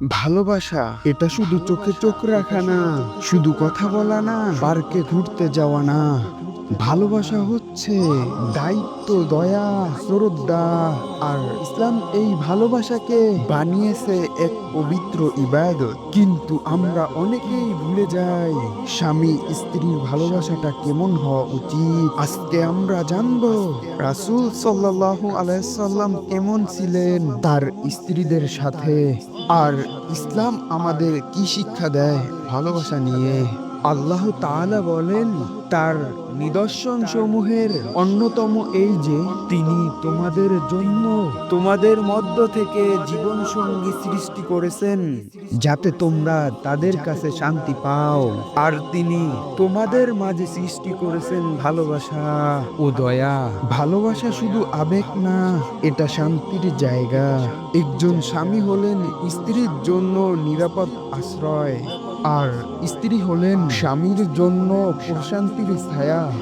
ভালোবাসা, এটা শুধু চোখে চোখ রাখা না, শুধু কথা বলা না, পার্কে ঘুরতে যাওয়া না। ভালোবাসা হচ্ছে দায়িত্ব, দয়া, শ্রদ্ধা। আর ইসলাম এই ভালোবাসাকে বানিয়েছে এক পবিত্র ইবাদত। কিন্তু আমরা অনেকেই ভুলে যাই স্বামী স্ত্রীর ভালোবাসাটা কেমন হওয়া উচিত। আজকে আমরা জানব রাসূল সাল্লাল্লাহু আলাইসাল্লাম কেমন ছিলেন তার স্ত্রীদের সাথে। আর ইসলাম আমাদের কি শিক্ষা দেয় ভালোবাসা নিয়ে? আল্লাহ তাআলা বলেন, তার নিদর্শন সমূহের অন্যতম এই যে, তিনি তোমাদের জন্য তোমাদের মধ্য থেকে জীবন সঙ্গী সৃষ্টি করেছেন, যাতে তোমরা তাদের কাছে শান্তি পাও। আর তিনি তোমাদের মাঝে সৃষ্টি করেছেন ভালোবাসা ও দয়া। ভালোবাসা শুধু আবেগ না, এটা শান্তির জায়গা। একজন স্বামী হলেন স্ত্রীর জন্য নিরাপদ আশ্রয়। আর স্ত্রী হলেন স্বামীর জন্য প্রশান্তির ছায়া।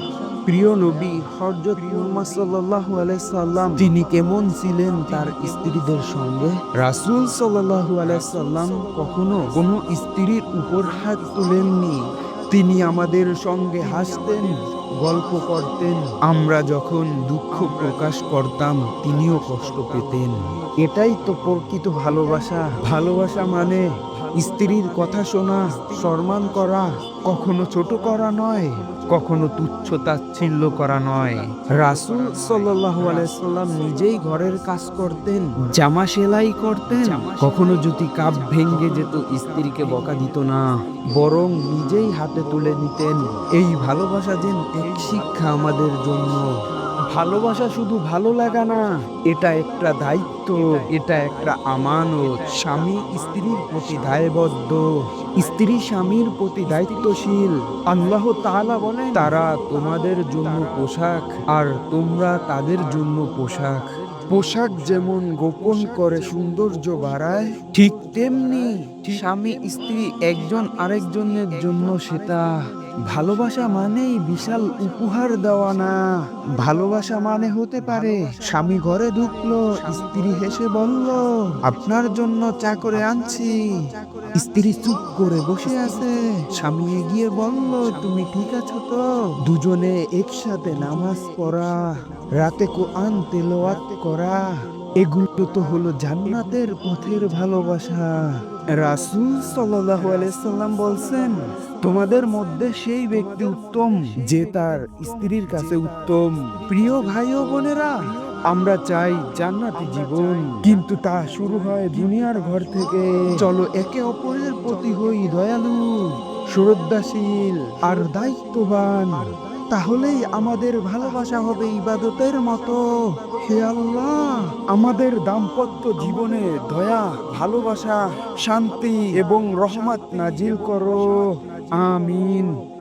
প্রিয় নবী, হযরত মুহাম্মদ সাল্লাল্লাহু আলাইহি সাল্লাম, তিনি কেমন ছিলেন তার স্ত্রীদের সঙ্গে? রাসূল সাল্লাল্লাহু আলাইহি সাল্লাম কখনো কোনো স্ত্রীর উপর হাত তুলেননি। তিনি আমাদের সঙ্গে হাসতেন, গল্প করতেন। আমরা যখন দুঃখ প্রকাশ করতাম, তিনিও কষ্ট পেতেন। এটাই তো প্রকৃত ভালোবাসা। ভালোবাসা মানে স্ত্রীর কথা শোনা, সম্মান করা কখনো ছোট করা নয়, কখনো তুচ্ছ তাচ্ছিল্য করা নয়। রাসূল সাল্লাল্লাহু আলাইহি সাল্লাম নিজেই ঘরের কাজ করতেন, জামা সেলাই করতেন, কখনো যদি কাপ ভেঙ্গে যেত, স্ত্রীকে বকা দিত না, বরং নিজেই হাতে তুলে নিতেন। এই ভালোবাসা যেন এক শিক্ষা আমাদের জন্য। ভালোবাসা শুধু ভালো লাগা না, এটা একটা দায়িত্ব, এটা একটা আমানত। স্বামী স্ত্রীর প্রতি দায়বদ্ধ। স্ত্রী স্বামীর প্রতি দায়িত্বশীল। আল্লাহ তাআলা বলেন, তারা তোমাদের জন্য পোশাক আর তোমরা তাদের জন্য পোশাক। পোশাক যেমন গোপন করে সৌন্দর্য বাড়ায়, ঠিক তেমনি স্বামী স্ত্রী একজন আরেকজনের জন্য সেটা ভালোবাসা মানেই বিশাল উপহার দেওয়া না। ভালোবাসা মানে হতে পারে স্বামী ঘরে ঢুকলো, স্ত্রী হেসে বলল, আপনার জন্য চা করে আনছি। স্ত্রী চুপ করে বসে আছে। স্বামী এগিয়ে বলল, তুমি ঠিক আছো তো? দুজনে একসাথে নামাজ পড়া, রাতে কোরআন তেলাওয়াত করা। এগুলো তো হলো জান্নাতের পথের ভালোবাসা। রাসূল সাল্লাল্লাহু আলাইহি সাল্লাম বলছেন, তোমাদের মধ্যে সেই ব্যক্তি উত্তম যে তার স্ত্রীর কাছে উত্তম। প্রিয় ভাই ও বোনেরা, আমরা চাই জান্নাতি জীবন। কিন্তু তা শুরু হয় দুনিয়ার ঘর থেকে। চলো একে অপরের প্রতি হই দয়ালু, শ্রদ্ধাশীল আর দায়িত্ববান। তাহলেই আমাদের ভালোবাসা হবে ইবাদতের মতো। হে আল্লাহ, আমাদের দাম্পত্য জীবনে দয়া, ভালোবাসা, শান্তি এবং রহমত নাজিল করো। আমিন।